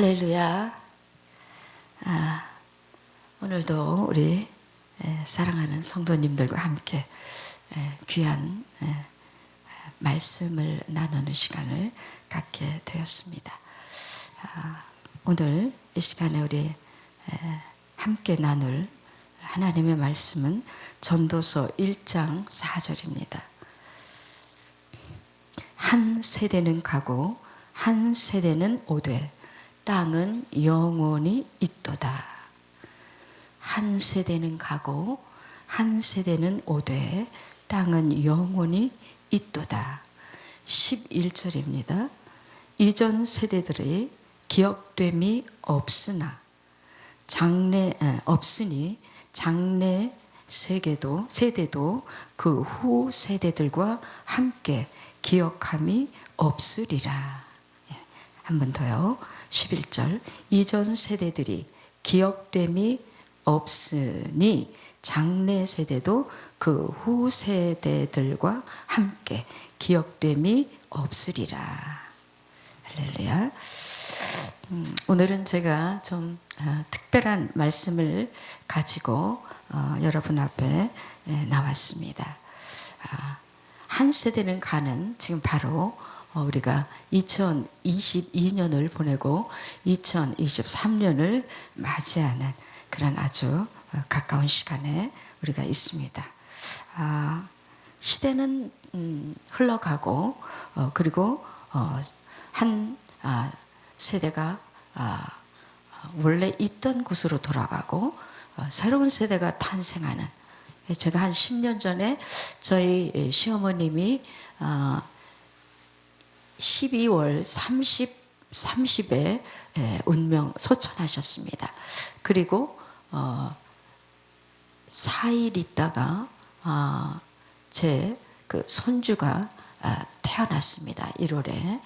할렐루야. 아, 오늘도 우리 에, 사랑하는 성도님들과 함께 에, 귀한 에, 말씀을 나누는 시간을 갖게 되었습니다. 아, 오늘 이 시간에 우리 에, 함께 나눌 하나님의 말씀은 전도서 1장 4절입니다. 한 세대는 가고 한 세대는 오되 땅은 영원히 있도다. 한 세대는 가고 한 세대는 오되 땅은 영원히 있도다. 11절입니다. 이전 세대들의 기억됨이 없으나 장래 에, 없으니 장래 세계도 세대도 그 후 세대들과 함께 기억함이 없으리라. 예, 한번 더요. 11절 이전 세대들이 기억됨이 없으니 장래 세대도 그 후 세대들과 함께 기억됨이 없으리라. 할렐루야. 음, 오늘은 제가 좀 어, 특별한 말씀을 가지고 어, 여러분 앞에 예, 나왔습니다. 아, 한 세대는 가는 지금 바로 어, 우리가 2022년을 보내고 2023년을 맞이하는 그런 아주 어, 가까운 시간에 우리가 있습니다. 아, 시대는 음, 흘러가고 어, 그리고 어, 한 아, 세대가 아, 원래 있던 곳으로 돌아가고 어, 새로운 세대가 탄생하는 제가 한 10년 전에 저희 시어머님이 어, 12월 30, 30에 운명 소천하셨습니다. 그리고 어, 4일 있다가 어, 제그 손주가 아, 태어났습니다. 1월에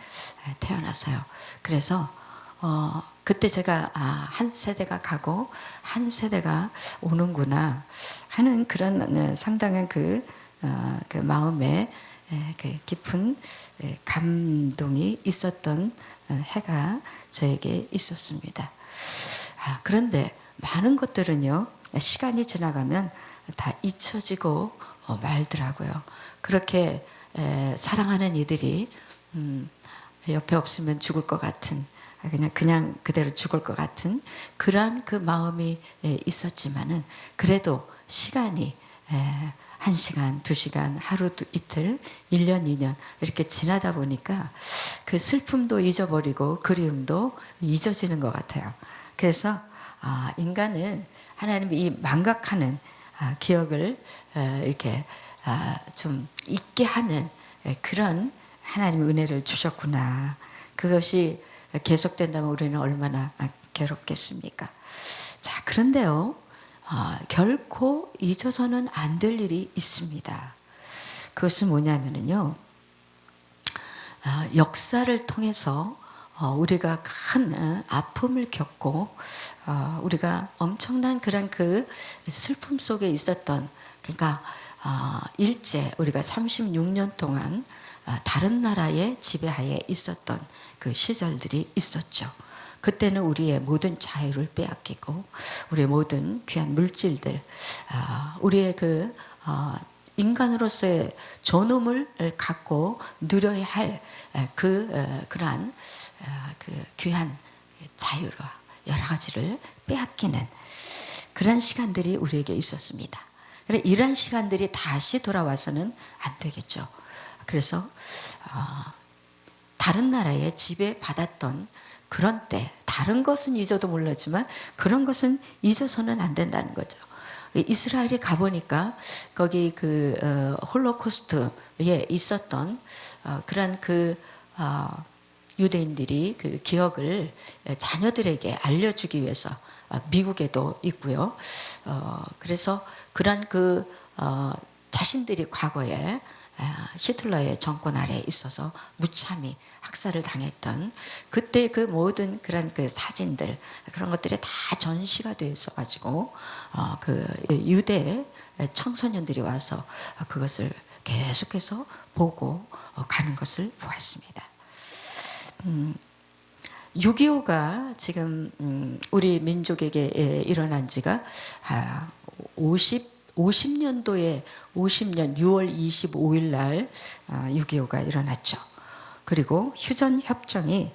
태어나서요. 그래서 어, 그때 제가 아, 한 세대가 가고 한 세대가 오는구나 하는 그런 네, 상당한 그, 어, 그 마음에 깊은 에, 감동이 있었던 어, 해가 저에게 있었습니다. 아, 그런데 많은 것들은요 시간이 지나가면 다 잊혀지고 어, 말더라고요. 그렇게 에, 사랑하는 이들이 음, 옆에 없으면 죽을 것 같은 그냥 그냥 그대로 죽을 것 같은 그러한 그 마음이 에, 있었지만은 그래도 시간이 에, 한 시간, 두 시간, 하루 이틀, 1년, 2년 이렇게 지나다 보니까 그 슬픔도 잊어버리고 그리움도 잊어지는 것 같아요. 그래서 아, 인간은 하나님이 이 망각하는 아, 기억을 아, 이렇게 아, 좀 잊게 하는 그런 하나님의 은혜를 주셨구나. 그것이 계속된다면 우리는 얼마나 괴롭겠습니까? 자, 그런데요, 어, 결코 잊어서는 안 될 일이 있습니다. 그것은 뭐냐면요, 어, 역사를 통해서 어, 우리가 큰 어, 아픔을 겪고 어, 우리가 엄청난 그런 그 슬픔 속에 있었던 그러니까 어, 일제 우리가 36년 동안 어, 다른 나라의 지배하에 있었던 그 시절들이 있었죠. 그때는 우리의 모든 자유를 빼앗기고 우리의 모든 귀한 물질들, 어, 우리의 그 인간으로서의 존엄을 갖고 누려야 할 그 그러한 그 귀한 자유와 여러 가지를 빼앗기는 그런 시간들이 우리에게 있었습니다. 이런 시간들이 다시 돌아와서는 안 되겠죠. 그래서 어, 다른 나라에 지배받았던 그런 때 다른 것은 잊어도 몰랐지만 그런 것은 잊어서는 안 된다는 거죠. 이스라엘에 가보니까 거기 그 어, 홀로코스트에 있었던 어, 그런 그 어, 유대인들이 그 기억을 자녀들에게 알려주기 위해서 어, 미국에도 있고요. 어, 그래서 그런 그 어, 자신들이 과거에 시틀러의 정권 아래에 있어서 무참히 학살을 당했던 그때 그 모든 그런 그 사진들 그런 것들이 다 전시가 되어 있어 가지고 어, 그 유대 청소년들이 와서 그것을 계속해서 보고 가는 것을 보았습니다. 음, 6.25가 지금 음, 우리 민족에게 예, 일어난 지가 아, 50, 50년도에 50년 6월 25일 날 아, 6.25가 일어났죠. 그리고 휴전 협정이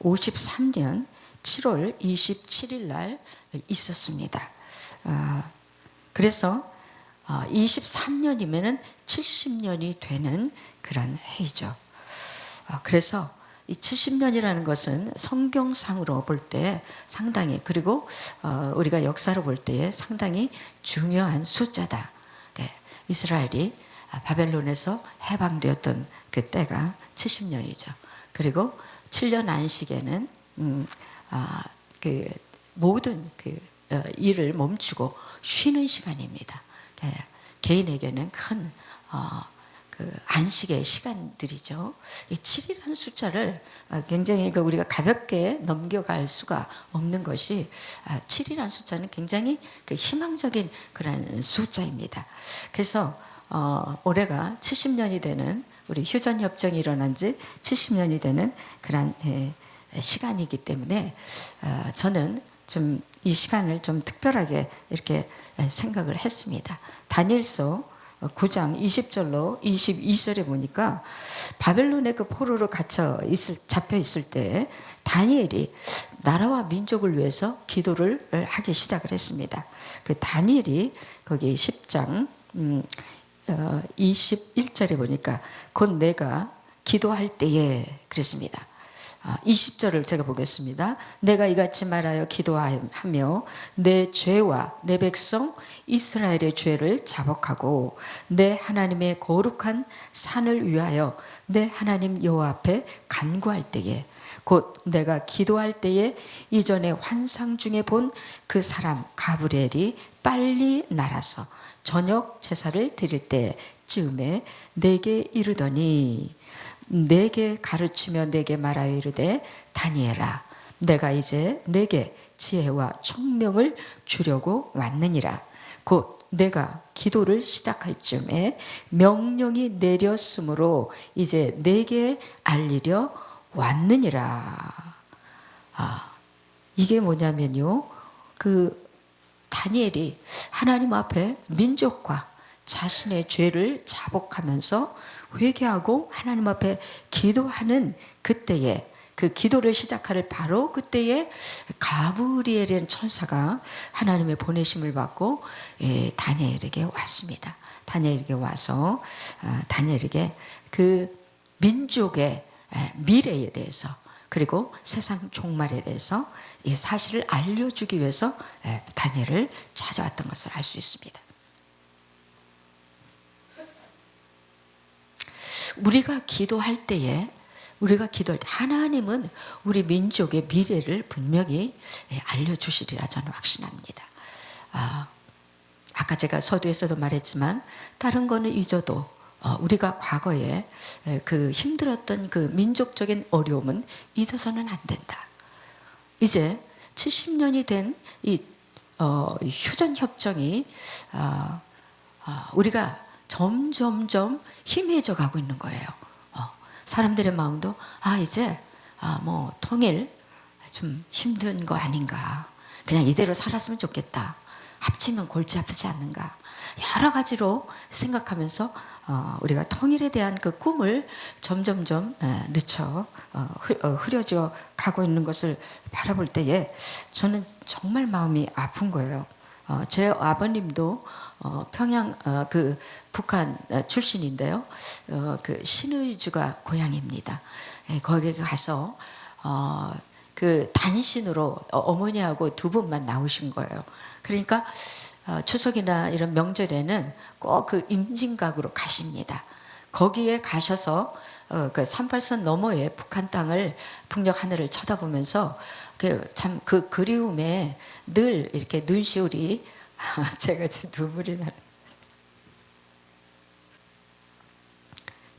53년 7월 27일 날 있었습니다. 아, 그래서 23년이면은 70년이 되는 그런. 아, 그래서 이 70년이라는 것은 성경상으로 볼 때 상당히 그리고 어, 우리가 역사로 볼 때에 상당히 중요한 숫자다. 네, 이스라엘이 바벨론에서 해방되었던 그 때가 70년이죠. 그리고 7년 안식에는 음, 아, 그 모든 그 어, 일을 멈추고 쉬는 시간입니다. 네, 개인에게는 큰 어, 그 안식의 시간들이죠. 이 7이라는 숫자를 어, 굉장히 그 우리가 가볍게 넘겨갈 수가 없는 것이 7이라는 숫자는 굉장히 그 희망적인 그런 숫자입니다. 그래서 어, 올해가 70년이 되는 우리 휴전 협정이 일어난 지 70년이 되는 그런 예, 시간이기 때문에 어, 저는 좀 이 시간을 좀 특별하게 이렇게 생각을 했습니다. 다니엘서 9장 20절로 22절에 보니까 바벨론의 그 포로로 갇혀 있을 잡혀 있을 때 다니엘이 나라와 민족을 위해서 기도를 하기 시작을 했습니다. 그 다니엘이 거기 10장 음, 어, 21절에 보니까 곧 내가 기도할 때에 그랬습니다. 20절을 아, 제가 보겠습니다. 내가 이같이 말하여 기도하며 내 죄와 내 백성 이스라엘의 죄를 자복하고 내 하나님의 거룩한 산을 위하여 내 하나님 여호와 앞에 간구할 때에 곧 내가 기도할 때에 이전에 환상 중에 본 그 사람 가브리엘이 빨리 날아서 저녁 제사를 드릴 때 쯤에 내게 이르더니 내게 가르치며 내게 말하여 이르되 다니엘아 내가 이제 내게 지혜와 총명을 주려고 왔느니라 곧 내가 기도를 시작할 즈음에 명령이 내렸으므로 이제 내게 알리려 왔느니라. 아, 이게 뭐냐면요. 그 다니엘이 하나님 앞에 민족과 자신의 죄를 자복하면서 회개하고 하나님 앞에 기도하는 그때에 그 기도를 시작할 바로 그때에 가브리엘이라는 천사가 하나님의 보내심을 받고 예, 다니엘에게 왔습니다. 다니엘에게 와서 아, 다니엘에게 그 민족의 예, 미래에 대해서 그리고 세상 종말에 대해서 이 사실을 알려주기 위해서 예, 다니엘을 찾아왔던 것을 알 수 있습니다. 우리가 기도할 때에 우리가 기도할 때 하나님은 우리 민족의 미래를 분명히 예, 알려주시리라 저는 확신합니다. 아, 아까 제가 서두에서도 말했지만 다른 거는 잊어도 어, 우리가 과거에 예, 그 힘들었던 그 민족적인 어려움은 잊어서는 안 된다. 이제 70년이 된이 어, 휴전 협정이 어, 어, 우리가 점점점 희미해져 가고 있는 거예요. 어, 사람들의 마음도 아 이제 아, 뭐 통일 좀 힘든 거 아닌가. 그냥 이대로 살았으면 좋겠다. 합치면 골치 아프지 않는가. 여러 가지로 생각하면서 어, 우리가 통일에 대한 그 꿈을 점점점 에, 늦춰 어, 흐, 어, 흐려져 가고 있는 것을 바라볼 때에 저는 정말 마음이 아픈 거예요. 어, 제 아버님도 어, 평양 어, 그 북한 어, 출신인데요. 어, 그 신의주가 고향입니다. 예, 거기 가서 어, 그 단신으로 어머니하고 두 분만 나오신 거예요. 그러니까 추석이나 이런 명절에는 꼭 그 임진각으로 가십니다. 거기에 가셔서 그 38선 너머에 북한 땅을 북녘 하늘을 쳐다보면서 그참그 그 그리움에 늘 이렇게 눈시울이 제가 지금 눈물이 나.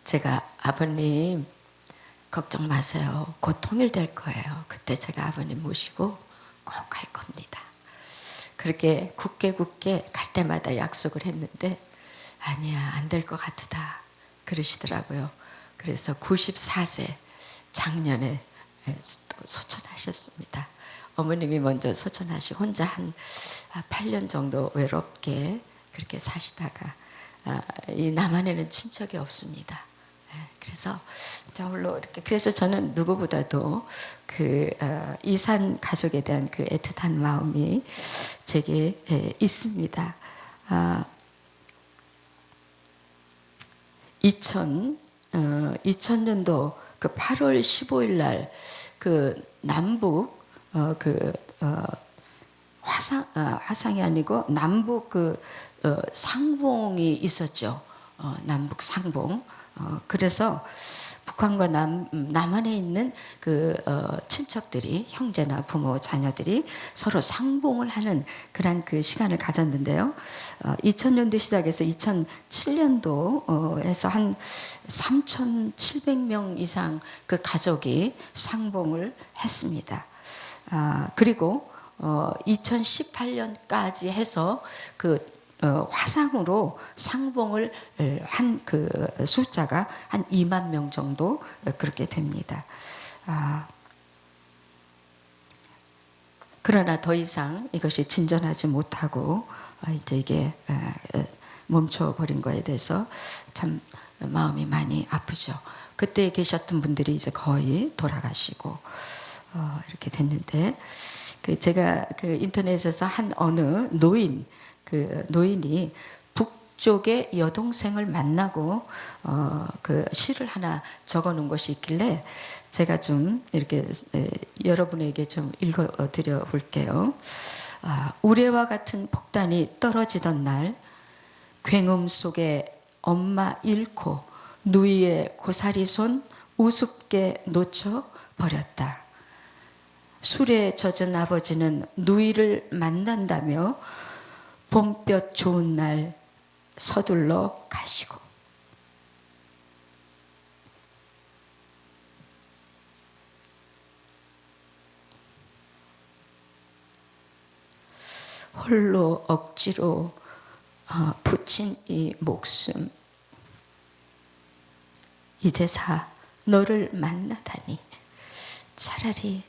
제가 아버님 걱정 마세요. 곧 통일될 거예요. 그때 제가 아버님 모시고 꼭 갈 겁니다. 그렇게 굳게 굳게 갈 때마다 약속을 했는데 아니야 안 될 것 같다 그러시더라고요. 그래서 94세 작년에 예, 또 소천하셨습니다. 어머님이 먼저 소천하시 혼자 한 8년 정도 외롭게 그렇게 사시다가 아, 이 남한에는 친척이 없습니다. 예, 그래서 저 홀로 이렇게 그래서 저는 누구보다도 그 어, 이산 가족에 대한 그 애틋한 마음이 제게 예, 있습니다. 아, 2000 어, 2000년도 그 8월 15일 날 그 남북 어, 그 어, 화상 어, 화상이 아니고 남북 그 어, 상봉이 있었죠. 어, 남북 상봉. 어, 그래서 북한과 남, 남한에 있는 그 어, 친척들이 형제나 부모 자녀들이 서로 상봉을 하는 그런 그 시간을 가졌는데요. 어, 2000년도 시작해서 2007년도에서 한 3,700명 이상 그 가족이 상봉을 했습니다. 아, 그리고 어, 2018년까지 해서 그 어, 화상으로 상봉을 한 그 숫자가 한 2만 명 정도 그렇게 됩니다. 아, 그러나 더 이상 이것이 진전하지 못하고 아, 이제 이게 멈춰 버린 거에 대해서 참 마음이 많이 아프죠. 그때 계셨던 분들이 이제 거의 돌아가시고 어, 이렇게 됐는데 그 제가 그 인터넷에서 한 어느 노인 그 노인이 북쪽의 여동생을 만나고 어, 그 시를 하나 적어놓은 것이 있길래 제가 좀 이렇게 에, 여러분에게 좀 읽어드려 볼게요. 아, 우레와 같은 폭탄이 떨어지던 날 굉음 속에 엄마 잃고 누이의 고사리 손 우습게 놓쳐 버렸다. 술에 젖은 아버지는 누이를 만난다며 봄볕 좋은 날 서둘러 가시고. 홀로 억지로 어, 붙인 이 목숨. 이제사 너를 만나다니. 차라리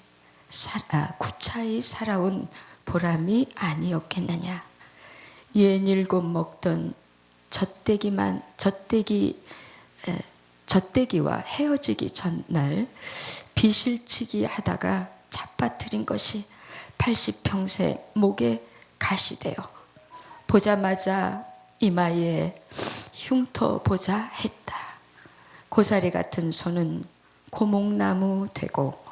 사, 구차히 살아온 보람이 아니었겠느냐 예닐곱 먹던 젖대기만 젖대기 에, 젖대기와 헤어지기 전날 비실치기 하다가 잡아뜨린 것이 80평생 목에 가시 되어 보자마자 이마에 흉터 보자 했다. 고사리 같은 손은 고목나무 되고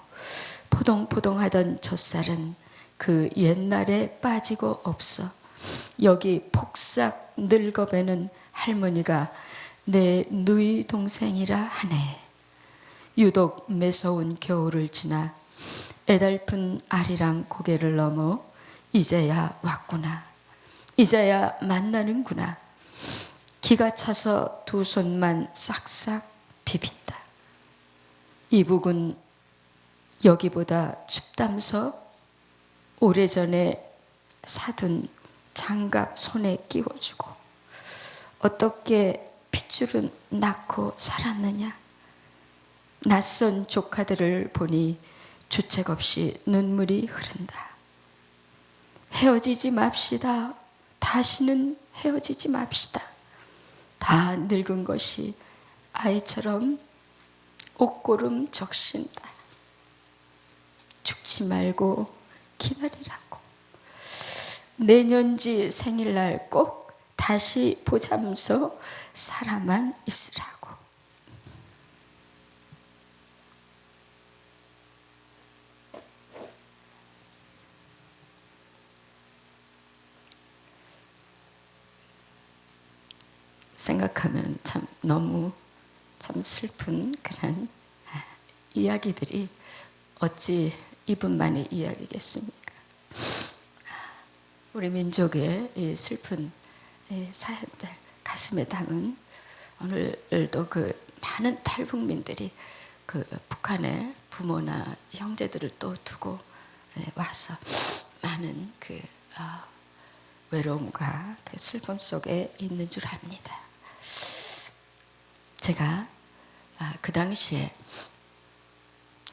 포동포동하던 젖살은 그 옛날에 빠지고 없어 여기 폭삭 늙어배는 할머니가 내 누이 동생이라 하네. 유독 매서운 겨울을 지나 애달픈 아리랑 고개를 넘어 이제야 왔구나. 이제야 만나는구나. 기가 차서 두 손만 싹싹 비빈다. 이북은 여기보다 춥다면서 오래전에 사둔 장갑 손에 끼워주고 어떻게 핏줄은 낳고 살았느냐? 낯선 조카들을 보니 주책 없이 눈물이 흐른다. 헤어지지 맙시다. 다시는 헤어지지 맙시다. 다 늙은 것이 아이처럼 옷고름 적신다. 죽지 말고 기다리라고. 내년지 생일날 꼭 다시 보자면서 살아만 있으라고. 생각하면 참 너무 참 슬픈 그런 이야기들이 어찌 이분만의 이야기겠습니까? 우리 민족의 이 슬픈 이 사연들 가슴에 담은 오늘도 그 많은 탈북민들이 그 북한의 부모나 형제들을 또 두고 와서 많은 그 어, 외로움과 그 슬픔 속에 있는 줄 압니다. 제가 아, 그 당시에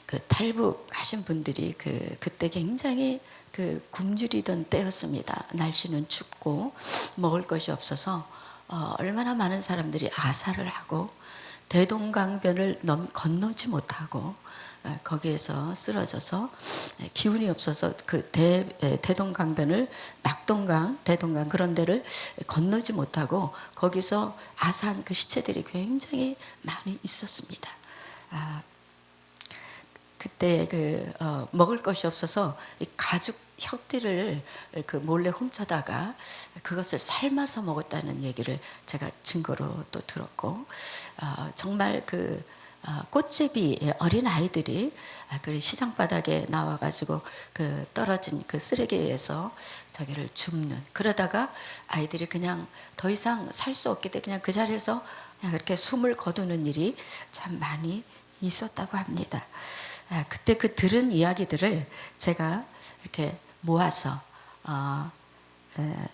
그 탈북하신 분들이 그 그때 굉장히 그 굶주리던 때였습니다. 날씨는 춥고 먹을 것이 없어서 어, 얼마나 많은 사람들이 아사를 하고 대동강변을 넘, 건너지 못하고 어, 거기에서 쓰러져서 에, 기운이 없어서 그 대, 에, 대동강변을 낙동강, 대동강 그런 데를 건너지 못하고 거기서 아사한 그 시체들이 굉장히 많이 있었습니다. 아, 그때 그 어, 먹을 것이 없어서 이 가죽 혁띠를 그 몰래 훔쳐다가 그것을 삶아서 먹었다는 얘기를 제가 증거로 또 들었고 어, 정말 그 어, 꽃제비 어린 아이들이 아, 그 시장 바닥에 나와가지고 그 떨어진 그 쓰레기에서 저기를 줍는 그러다가 아이들이 그냥 더 이상 살 수 없기 때문에 그냥 그 자리에서 그냥 그렇게 숨을 거두는 일이 참 많이 있었다고 합니다. 아, 그때 그 들은 이야기들을 제가 이렇게 모아서 어, 에,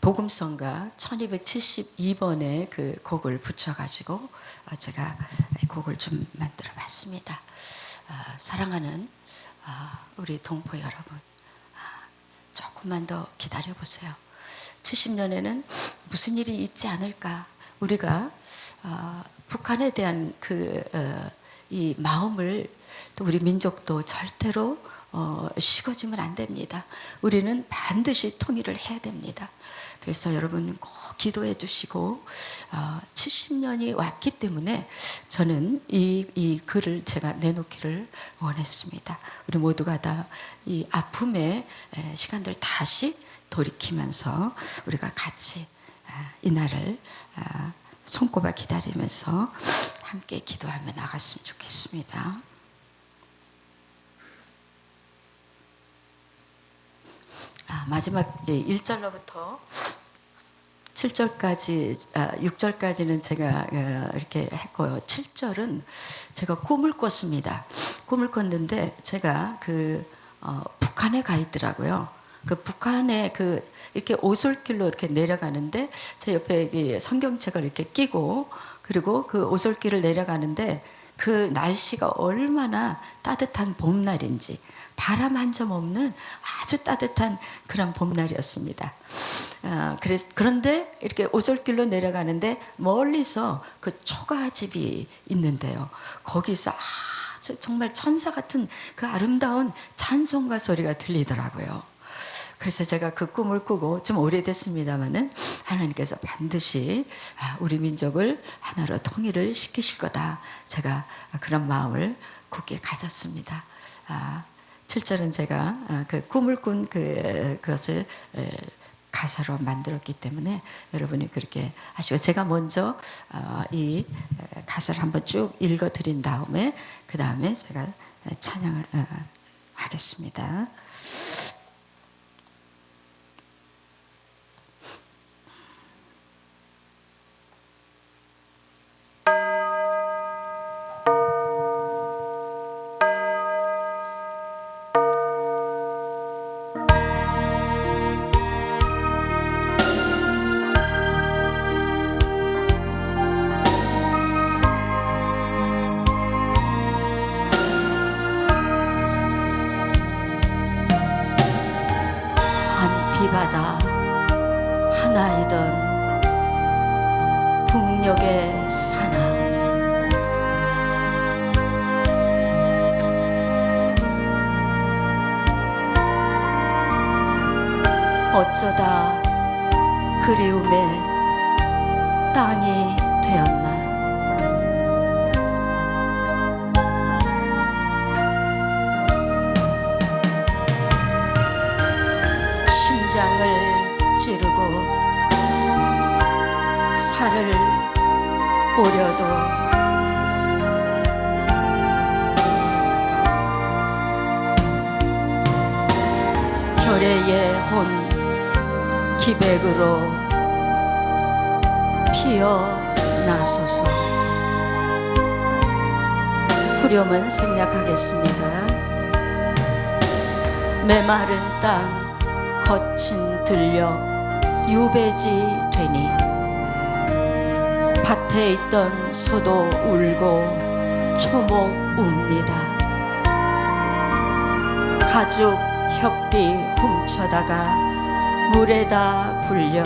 복음성가 1272번의 그 곡을 붙여가지고 어, 제가 곡을 좀 만들어 봤습니다. 아, 사랑하는 아, 우리 동포 여러분, 아, 조금만 더 기다려 보세요. 70년에는 무슨 일이 있지 않을까? 우리가 아, 북한에 대한 그 이 마음을 또 우리 민족도 절대로 어, 식어지면 안 됩니다. 우리는 반드시 통일을 해야 됩니다. 그래서 여러분 꼭 기도해 주시고 어, 70년이 왔기 때문에 저는 이, 이 글을 제가 내놓기를 원했습니다. 우리 모두가 다 이 아픔의 에, 시간들 다시 돌이키면서 우리가 같이 아, 이 날을 아, 손꼽아 기다리면서 함께 기도하며 나갔으면 좋겠습니다. 아, 마지막 1절로부터 7절까지, 아, 6절까지는 제가 어, 이렇게 했고요. 7절은 제가 꿈을 꿨습니다. 꿈을 꿨는데 제가 그 어, 북한에 가 있더라고요. 그 북한에 그 이렇게 오솔길로 이렇게 내려가는데 제 옆에 이 성경책을 이렇게 끼고 그리고 그 오솔길을 내려가는데 그 날씨가 얼마나 따뜻한 봄날인지 바람 한 점 없는 아주 따뜻한 그런 봄날이었습니다. 아, 그래서 그런데 이렇게 오솔길로 내려가는데 멀리서 그 초가집이 있는데요. 거기서 아주 정말 천사 같은 그 아름다운 찬송가 소리가 들리더라고요. 그래서 제가 그 꿈을 꾸고 좀 오래됐습니다마는 하나님께서 반드시 아, 우리 민족을 하나로 통일을 시키실 거다. 제가 그런 마음을 굳게 가졌습니다. 아, 7절은 제가 아, 그 꿈을 꾼 그, 그것을 가사로 만들었기 때문에 여러분이 그렇게 하시고 제가 먼저 이 가사를 한번 쭉 읽어 드린 다음에 그 다음에 제가 찬양을 어, 하겠습니다. 기백으로 피어나소서. 후렴은 생략하겠습니다. 메마른 땅 거친 들녘 유배지 되니. 밭에 있던 소도 울고 초목 웁니다. 가죽 혁띠 훔쳐다가 물에다 불려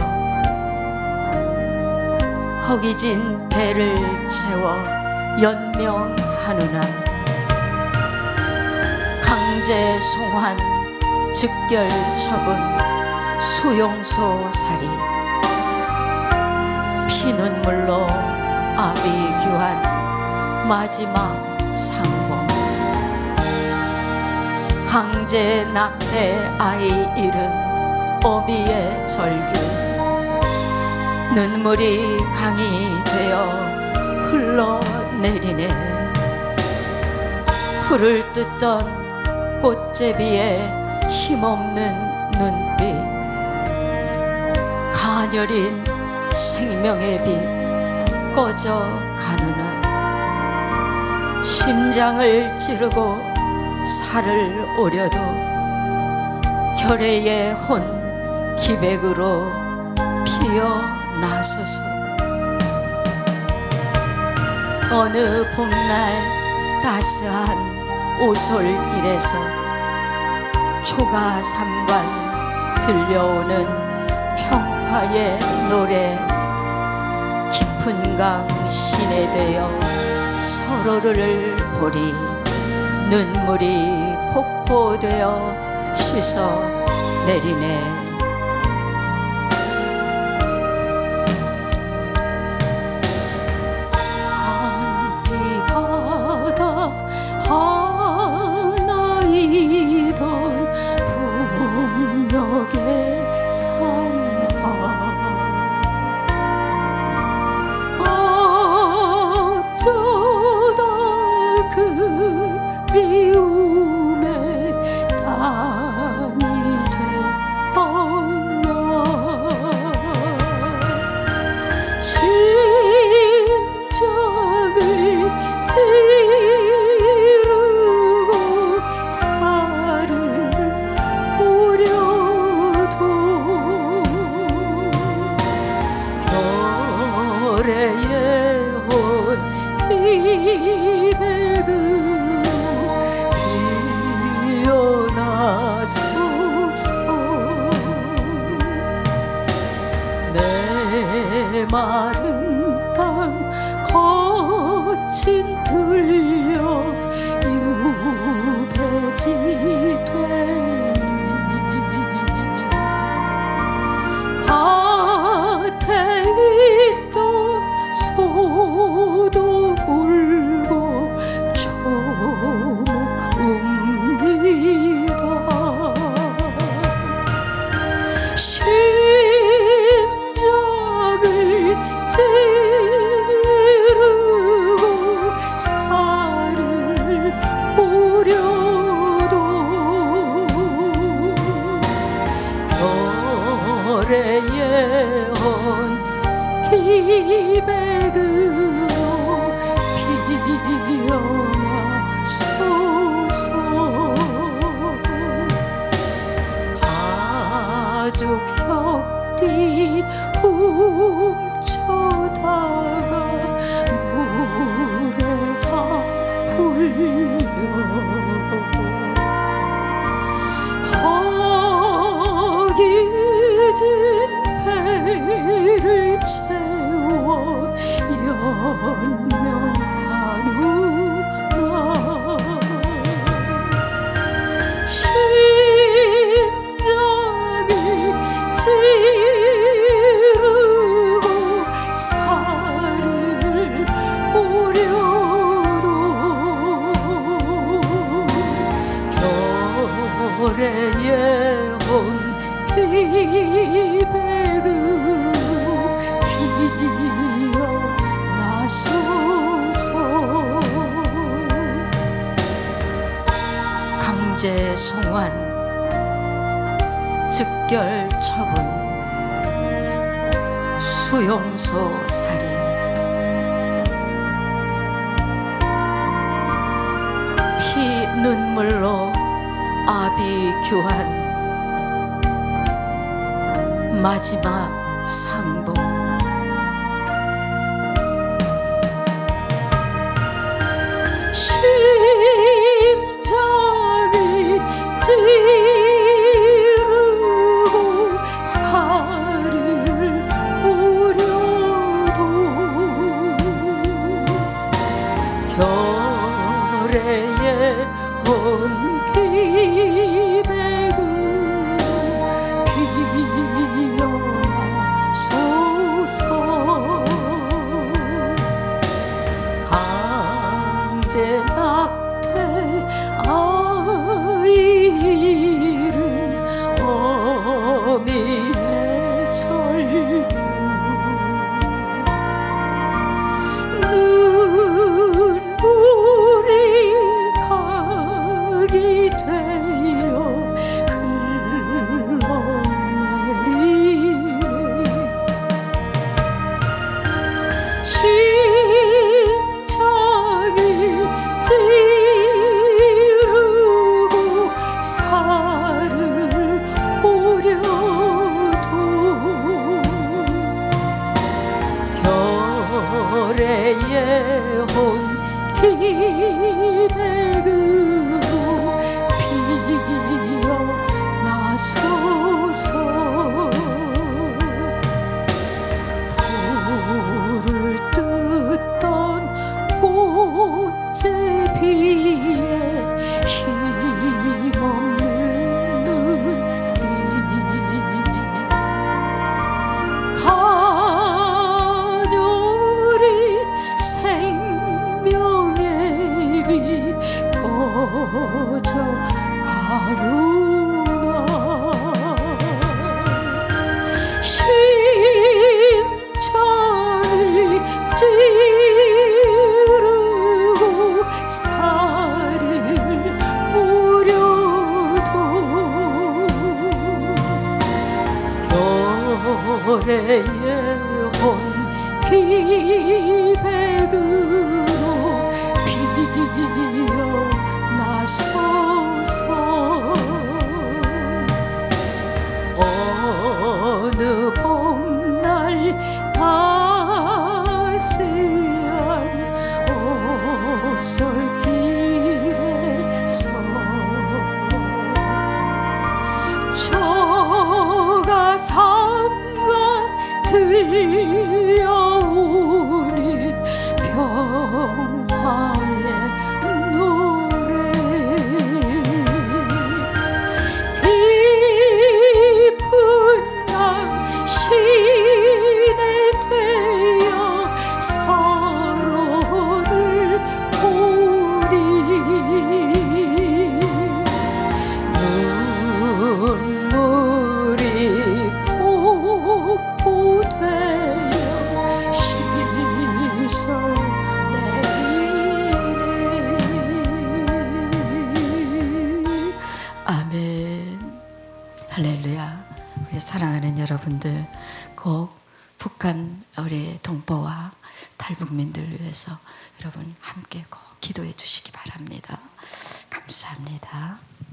허기진 배를 채워 연명하누나 강제 송환 즉결 처분 수용소 살이 피눈물로 아비규환 마지막 상봉. 강제 낙태 아이 잃은 어미의 절규. 눈물이 강이 되어 흘러내리네. 풀을 뜯던 꽃제비의 힘없는 눈빛. 가녀린 생명의 빛 꺼져 가느나 심장을 찌르고 살을 오려도 결의의 혼 기백으로 피어나소서 어느 봄날 따스한 오솔길에서 초가 삼관 들려오는 평화의 노래 깊은 강 신에 되어 서로를 보리 눈물이 폭포되어 씻어 내리네 심장을 찌르고 살을 뿌려도 겨레의 혼기 들려오니 평화의